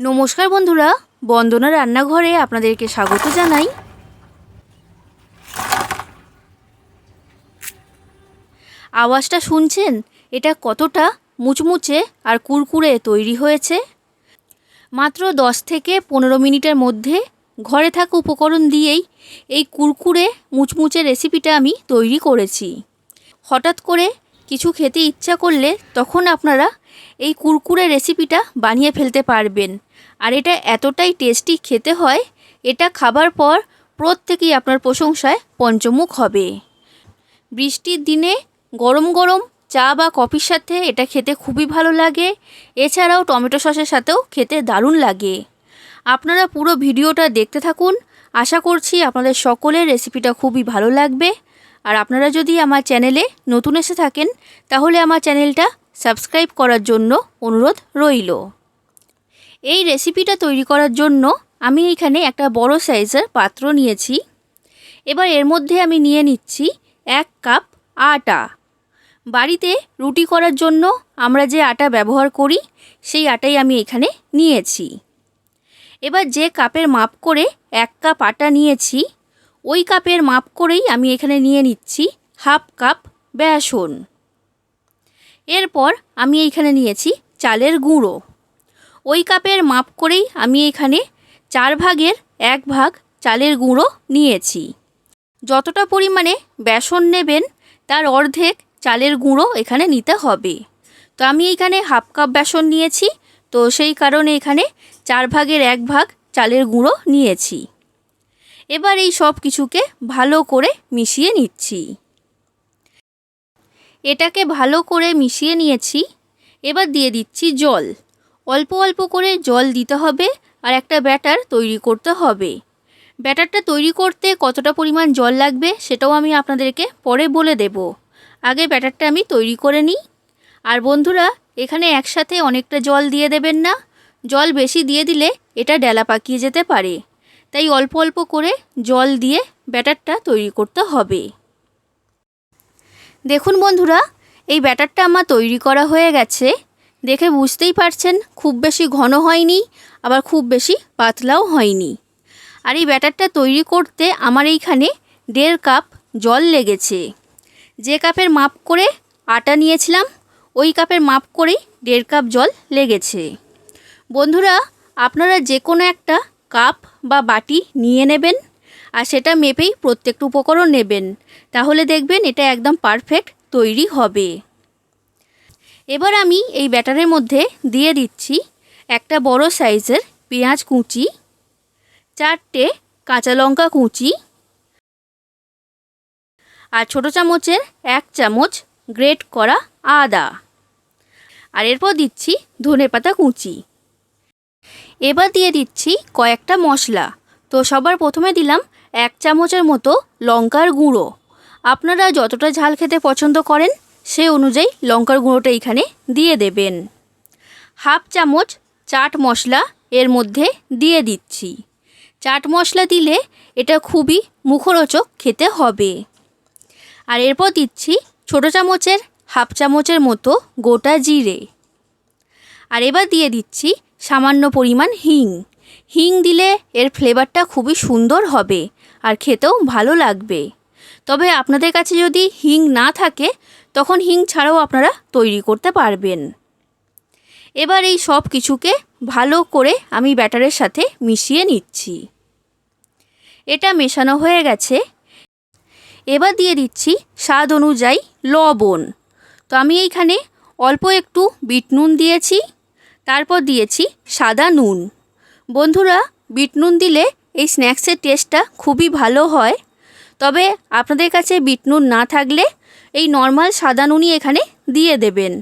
নমস্কার বন্ধুরা, বন্দনা রান্নাঘরে আপনাদেরকে স্বাগত জানাই। আওয়াজটা শুনছেন? এটা কতটা মুচমুচে আর কুরকুরে তৈরি হয়েছে। মাত্র দশ থেকে পনেরো মিনিটের মধ্যে ঘরে থাকা উপকরণ দিয়েই এই কুরকুরে মুচমুচে রেসিপিটা আমি তৈরি করেছি। হঠাৎ করে কিছু খেতে ইচ্ছা করলে তখন আপনারা এই কুরকুরে রেসিপিটা বানিয়ে ফেলতে পারবেন। আর এটা এতটাই টেস্টি খেতে হয়, এটা খাবার পর প্রত্যেকেই আপনার প্রশংসায় পঞ্চমুখ হবে। বৃষ্টির দিনে গরম গরম চা বা কফির সাথে এটা খেতে খুবই ভালো লাগে, এছাড়াও টমেটো সসের সাথেও খেতে দারুণ লাগে। আপনারা পুরো ভিডিওটা দেখতে থাকুন, আশা করছি আপনাদের সকলের রেসিপিটা খুবই ভালো লাগবে। আর আপনারা যদি আমার চ্যানেলে নতুন এসে থাকেন, তাহলে আমার চ্যানেলটা সাবস্ক্রাইব করার জন্য অনুরোধ রইল। এই রেসিপিটা তৈরি করার জন্য আমি এখানে একটা বড় সাইজের পাত্র নিয়েছি। এবার এর মধ্যে আমি নিয়ে নিচ্ছি এক কাপ আটা। বাড়িতে রুটি করার জন্য আমরা যে আটা ব্যবহার করি, সেই আটাই আমি এখানে নিয়েছি। এবার যে কাপের মাপ করে এক কাপ আটা নিয়েছি, ওই কাপের মাপ করেই আমি এখানে নিয়ে নিচ্ছি হাফ কাপ বেসন। এরপর আমি এইখানে নিয়েছি চালের গুঁড়ো। ওই কাপের মাপ করেই আমি এখানে চার ভাগের এক ভাগ চালের গুঁড়ো নিয়েছি। যতটা পরিমাণে বেসন নেবেন, তার অর্ধেক চালের গুঁড়ো এখানে নিতে হবে। তো আমি এখানে হাফ কাপ বেসন নিয়েছি, তো সেই কারণে এখানে চার ভাগের এক ভাগ চালের গুঁড়ো নিয়েছি। এবার এই সব কিছুকে ভালো করে মিশিয়ে নিচ্ছি। এটাকে ভালো করে মিশিয়ে নিয়েছি। এবার দিয়ে দিচ্ছি জল। অল্প অল্প করে জল দিতে হবে আর একটা ব্যাটার তৈরি করতে হবে। ব্যাটারটা তৈরি করতে কতটা পরিমাণ জল লাগবে সেটাও আমি আপনাদেরকে পরে বলে দেব। আগে ব্যাটারটা আমি তৈরি করে নিই। আর বন্ধুরা, এখানে একসাথে অনেকটা জল দিয়ে দেবেন না। জল বেশি দিয়ে দিলে এটা ডেলা পাকিয়ে যেতে পারে। তাই অল্প অল্প করে জল দিয়ে ব্যাটারটা তৈরি করতে হবে। দেখুন বন্ধুরা, এই ব্যাটারটা আমার তৈরি করা হয়ে গেছে। দেখে বুঝতেই পারছেন, খুব বেশি ঘন হয়নি, আবার খুব বেশি পাতলাও হয়নি। আর এই ব্যাটারটা তৈরি করতে আমার এইখানে দেড় কাপ জল লেগেছে। যে কাপের মাপ করে আটা নিয়েছিলাম, ওই কাপের মাপ করেই দেড় কাপ জল লেগেছে। বন্ধুরা, আপনারা যে কোনো একটা কাপ বা বাটি নিয়ে নেবেন। আর সেটা মেপেই প্রত্যেকটা উপকরণ নেবেন। তাহলে দেখবেন এটা একদম পারফেক্ট তৈরি হবে। এবার আমি এই ব্যাটারের মধ্যে দিয়ে দিচ্ছি একটা বড় সাইজের পেঁয়াজ কুচি, চারটে কাঁচা লঙ্কা কুচি আর ছোটো চামচের এক চামচ গ্রেট করা আদা। আর এরপর দিচ্ছি ধনে পাতা কুচি। এবার দিয়ে দিচ্ছি কয়েকটা মশলা। তো সবার প্রথমে দিলাম এক চামচের মতো লঙ্কার গুঁড়ো। আপনারা যতটা ঝাল খেতে পছন্দ করেন, সে অনুযায়ী লঙ্কার গুঁড়োটা এখানে দিয়ে দেবেন। হাফ চামচ চাট মশলা এর মধ্যে দিয়ে দিচ্ছি। চাট মশলা দিলে এটা খুবই মুখরোচক খেতে হবে। আর এরপর দিচ্ছি ছোটো চামচের, হাফ চামচের মতো গোটা জিরে। আর এবার দিয়ে দিচ্ছি সামান্য পরিমাণ হিং। হিং দিলে এর ফ্লেভারটা খুবই সুন্দর হবে আর খেতেও ভালো লাগবে। তবে আপনাদের কাছে যদি হিং না থাকে, তখন হিং ছাড়াও আপনারা তৈরি করতে পারবেন। এবার এই সব কিছুকে ভালো করে আমি ব্যাটারের সাথে মিশিয়ে নিচ্ছি। এটা মেশানো হয়ে গেছে। এবার দিয়ে দিচ্ছি স্বাদ অনুযায়ী লবণ। তো আমি এইখানে অল্প একটু বিট নুন দিয়েছি, তারপর দিয়েছি সাদা নুন। বন্ধুরা, বিট নুন দিলে এই স্ন্যাক্সের টেস্টটা খুবই ভালো হয়। তবে আপনাদের কাছে বিট নুন না থাকলে এই নর্মাল সাদা নুনই এখানে দিয়ে দেবেন।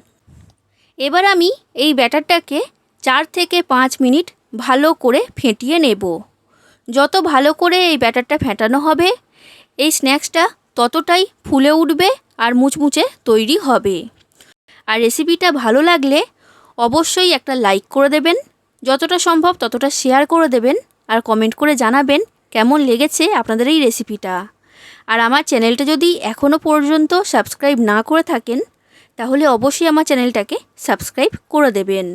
এবার আমি এই ব্যাটারটাকে চার থেকে পাঁচ মিনিট ভালো করে ফেটিয়ে নেব। যত ভালো করে এই ব্যাটারটা ফেটানো হবে, এই স্ন্যাক্সটা ততটাই ফুলে উঠবে আর মুচমুচে তৈরি হবে। আর রেসিপিটা ভালো লাগলে অবশ্যই একটা লাইক করে দেবেন। যতটা সম্ভব ততটা শেয়ার করে দেবেন আর কমেন্ট করে জানাবেন কেমন লেগেছে আপনাদের এই রেসিপিটা আর আমার চ্যানেলটা যদি এখনও পর্যন্ত সাবস্ক্রাইব না করে থাকেন, তাহলে অবশ্যই আমার চ্যানেলটাকে সাবস্ক্রাইব করে দেবেন।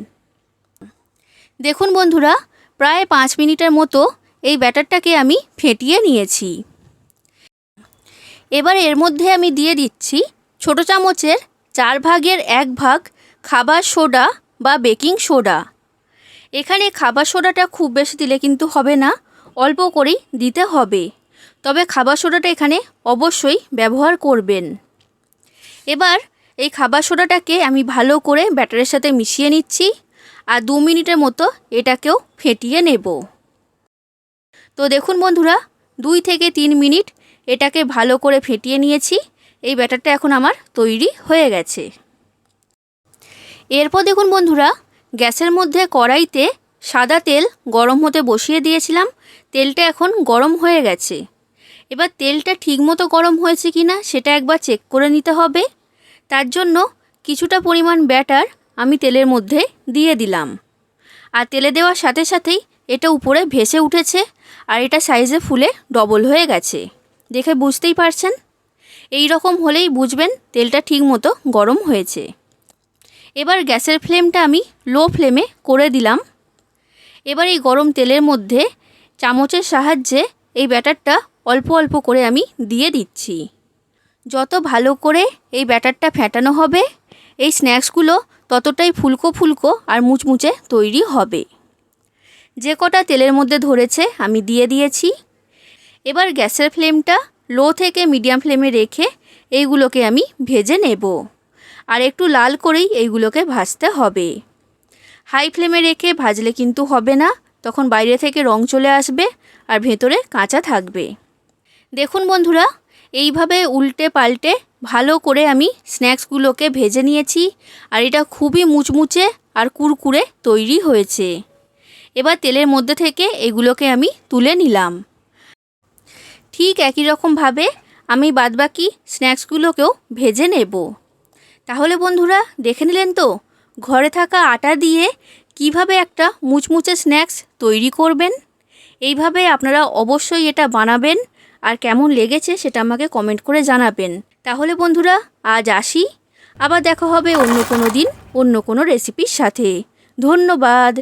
দেখুন বন্ধুরা, প্রায় পাঁচ মিনিটের মতো এই ব্যাটারটাকে আমি ফেটিয়ে নিয়েছি। এবার এর মধ্যে আমি দিয়ে দিচ্ছি ছোট চামচের চার ভাগের এক ভাগ খাবার সোডা বা বেকিং সোডা। এখানে খাবার সোডাটা খুব বেশি দিলে কিন্তু হবে না, অল্প করেই দিতে হবে। তবে খাবার সোডাটা এখানে অবশ্যই ব্যবহার করবেন। এবার এই খাবার সোডাটাকে আমি ভালো করে ব্যাটারের সাথে মিশিয়ে নিচ্ছি আর দু মিনিটের মতো এটাকেও ফেটিয়ে নেব। তো দেখুন বন্ধুরা, দুই থেকে তিন মিনিট এটাকে ভালো করে ফেটিয়ে নিয়েছি, এই ব্যাটারটা এখন আমার তৈরি হয়ে গেছে। এরপর দেখুন বন্ধুরা গ্যাসের মধ্যে কড়াইতে সাদা তেল গরম হতে বসিয়ে দিয়েছিলাম। তেলটা এখন গরম হয়ে গেছে। এবার তেলটা ঠিকমতো গরম হয়েছে কি না সেটা একবার চেক করে নিতে হবে। তার জন্য কিছুটা পরিমাণ ব্যাটার আমি তেলের মধ্যে দিয়ে দিলাম। আর তেলে দেওয়ার সাথে সাথেই এটা উপরে ভেসে উঠেছে আর এটা সাইজে ফুলে ডবল হয়ে গেছে। দেখে বুঝতেই পারছেন? এই রকম হলেই বুঝবেন তেলটা ঠিকমতো গরম হয়েছে। এবার গ্যাসের ফ্লেমটা আমি লো ফ্লেমে করে দিলাম। এবার এই গরম তেলের মধ্যে চামচের সাহায্যে এই ব্যাটারটা অল্প অল্প করে আমি দিয়ে দিচ্ছি। যত ভালো করে এই ব্যাটারটা ফেটানো হবে, এই স্ন্যাক্সগুলো ততটাই ফুলকো ফুলকো আর মুচমুচে তৈরি হবে। যে কটা তেলের মধ্যে ধরেছে আমি দিয়ে দিয়েছি। এবার গ্যাসের ফ্লেমটা লো থেকে মিডিয়াম ফ্লেমে রেখে এইগুলোকে আমি ভেজে নেব। আর একটু লাল করেই এইগুলোকে ভাজতে হবে। হাই ফ্লেমে রেখে ভাজলে কিন্তু হবে না, তখন বাইরে থেকে রং চলে আসবে আর ভেতরে কাঁচা থাকবে। দেখুন বন্ধুরা, এইভাবে উল্টে পাল্টে ভালো করে আমি স্ন্যাক্সগুলোকে ভেজে নিয়েছি আর এটা খুবই মুচমুচে আর কুরকুরে তৈরি হয়েছে। এবার তেলের মধ্যে থেকে এগুলোকে আমি তুলে নিলাম। ঠিক একই রকমভাবে আমি বাদবাকি স্ন্যাক্সগুলোকেও ভেজে নেব। তাহলে বন্ধুরা, দেখে নিলেন তো, ঘরে থাকা আটা দিয়ে কীভাবে একটা মুচমুচে স্ন্যাক্স তৈরি করবেন? এইভাবে আপনারা অবশ্যই এটা বানাবেন, আর কেমন লেগেছে সেটা আমাকে কমেন্ট করে জানাবেন। তাহলে বন্ধুরা, আজ আসি, আবার দেখা হবে অন্য কোনো দিন, অন্য কোনো রেসিপির সাথে। ধন্যবাদ।